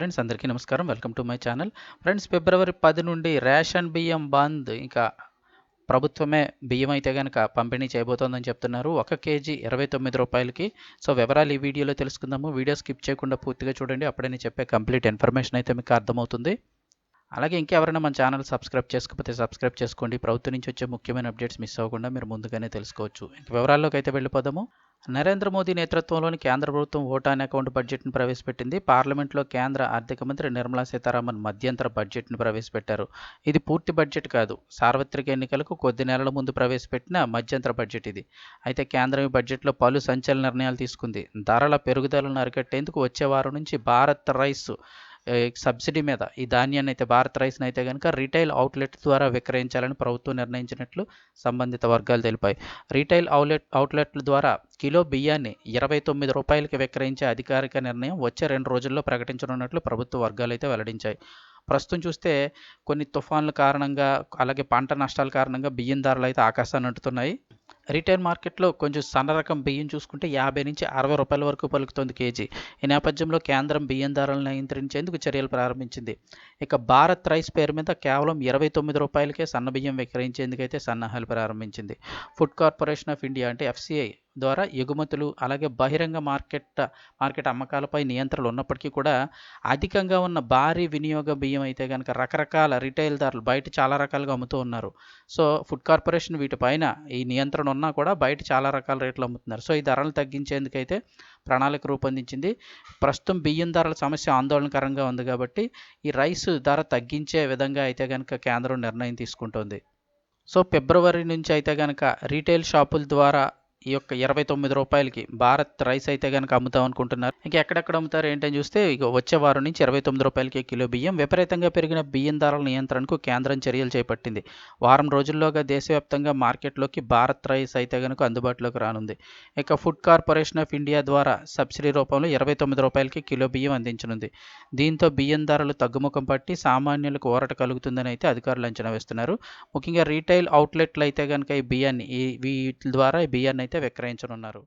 Friends అందరికీ నమస్కారం. Welcome to my channel. Friends ఫిబ్రవరి పది నుండి రేషన్ బియ్యం బంద్. ఇంకా ప్రభుత్వమే బియ్యం అయితే కనుక పంపిణీ చేయబోతోందని చెప్తున్నారు. ఒక కేజీ ఇరవై తొమ్మిది రూపాయలకి. సో వివరాలు ఈ వీడియోలో తెలుసుకుందాము. వీడియో స్కిప్ చేయకుండా పూర్తిగా చూడండి. అప్పుడే నేను చెప్పే కంప్లీట్ ఇన్ఫర్మేషన్ అయితే మీకు అర్థమవుతుంది. అలాగే ఇంకెవరైనా మన ఛానల్ సబ్స్క్రైబ్ చేసుకోకపోతే సబ్స్క్రైబ్ చేసుకోండి. ప్రభుత్వం నుంచి వచ్చే ముఖ్యమైన అప్డేట్స్ మిస్ అవ్వకుండా మీరు ముందుగానే తెలుసుకోవచ్చు. ఇంక వివరాల్లోకి అయితే వెళ్ళిపోదాము. నరేంద్ర మోదీ నేతృత్వంలోని కేంద్ర ప్రభుత్వం ఓటాన్ అకౌంట్ బడ్జెట్ను ప్రవేశపెట్టింది. పార్లమెంట్లో కేంద్ర ఆర్థిక మంత్రి నిర్మలా సీతారామన్ మధ్యంతర బడ్జెట్ను ప్రవేశపెట్టారు. ఇది పూర్తి బడ్జెట్ కాదు. సార్వత్రిక ఎన్నికలకు కొద్ది నెలల ముందు ప్రవేశపెట్టిన మధ్యంతర బడ్జెట్ ఇది. అయితే కేంద్రం ఈ బడ్జెట్లో పలు సంచలన నిర్ణయాలు తీసుకుంది. ధరల పెరుగుదలను అరికట్టేందుకు వచ్చే వారం నుంచి భారత్ రైస్ సబ్సిడీ మీద ఈ ధాన్యాన్ని అయితే భారత్ రైస్ని అయితే కనుక రీటైల్ అవుట్లెట్ ద్వారా విక్రయించాలని ప్రభుత్వం నిర్ణయించినట్లు సంబంధిత వర్గాలు తెలిపాయి. రీటైల్ అవుట్లెట్ అవుట్లెట్ల ద్వారా కిలో బియ్యాన్ని ఇరవై తొమ్మిది రూపాయలకి విక్రయించే అధికారిక నిర్ణయం వచ్చే రెండు రోజుల్లో ప్రకటించనున్నట్లు ప్రభుత్వ వర్గాలు అయితే వెల్లడించాయి. ప్రస్తుతం చూస్తే కొన్ని తుఫాన్ల కారణంగా అలాగే పంట నష్టాల కారణంగా బియ్యం ధరలు అయితే ఆకాశాన్ని అంటుతున్నాయి. రిటైల్ మార్కెట్లో కొంచెం సన్న రకం బియ్యం చూసుకుంటే యాభై నుంచి అరవై రూపాయల వరకు పలుకుతుంది కేజీ. ఈ నేపథ్యంలో కేంద్రం బియ్యం ధరలను నియంత్రించేందుకు చర్యలు ప్రారంభించింది. ఇక భారత్ రైస్ పేరు మీద కేవలం ఇరవై తొమ్మిది రూపాయలకే సన్న బియ్యం విక్రయించేందుకైతే సన్నాహాలు ప్రారంభించింది. ఫుడ్ కార్పొరేషన్ ఆఫ్ ఇండియా అంటే ఎఫ్సిఐ ద్వారా ఎగుమతులు అలాగే బహిరంగ మార్కెట్ మార్కెట్ అమ్మకాలపై నియంత్రణలు ఉన్నప్పటికీ కూడా అధికంగా ఉన్న భారీ వినియోగ బియ్యం అయితే కనుక రకరకాల రిటైల్ ధరలు బయట చాలా రకాలుగా అమ్ముతూ ఉన్నారు. సో ఫుడ్ కార్పొరేషన్ వీటిపైన ఈ నియంత్రణ ఉన్నా కూడా బయట చాలా రకాల రేట్లు అమ్ముతున్నారు. సో ఈ ధరలు తగ్గించేందుకైతే ప్రణాళిక రూపొందించింది. ప్రస్తుతం బియ్యం ధరల సమస్య ఆందోళనకరంగా ఉంది కాబట్టి ఈ రైస్ ధర తగ్గించే విధంగా అయితే కనుక కేంద్రం నిర్ణయం తీసుకుంటుంది. సో ఫిబ్రవరి నుంచి అయితే కనుక రీటైల్ షాపుల ద్వారా ఈ యొక్క ఇరవై తొమ్మిది రూపాయలకి భారత్ రైస్ అయితే కనుక అమ్ముతాం అనుకుంటున్నారు. ఇంకా ఎక్కడెక్కడ అమ్ముతారు ఏంటని చూస్తే ఇక వచ్చే వారం నుంచి ఇరవై తొమ్మిది రూపాయలకి కిలో బియ్యం. విపరీతంగా పెరిగిన బియ్యం ధరల నియంత్రణకు కేంద్రం చర్యలు చేపట్టింది. వారం రోజుల్లోగా దేశవ్యాప్తంగా మార్కెట్లోకి భారత్ రైస్ అయితే కనుక అందుబాటులోకి రానుంది. ఇక ఫుడ్ కార్పొరేషన్ ఆఫ్ ఇండియా ద్వారా సబ్సిడీ రూపంలో ఇరవై తొమ్మిది రూపాయలకి కిలో బియ్యం అందించనుంది. దీంతో బియ్యం ధరలు తగ్గుముఖం పట్టి సామాన్యులకు ఊరట కలుగుతుందని అయితే అధికారులు అంచనా వేస్తున్నారు. ముఖ్యంగా రీటైల్ అవుట్లెట్లు అయితే కనుక ఈ బియ్యాన్ని ఈ వీటి ద్వారా బియ్యాన్ని అయితే విక్రయించనున్నారు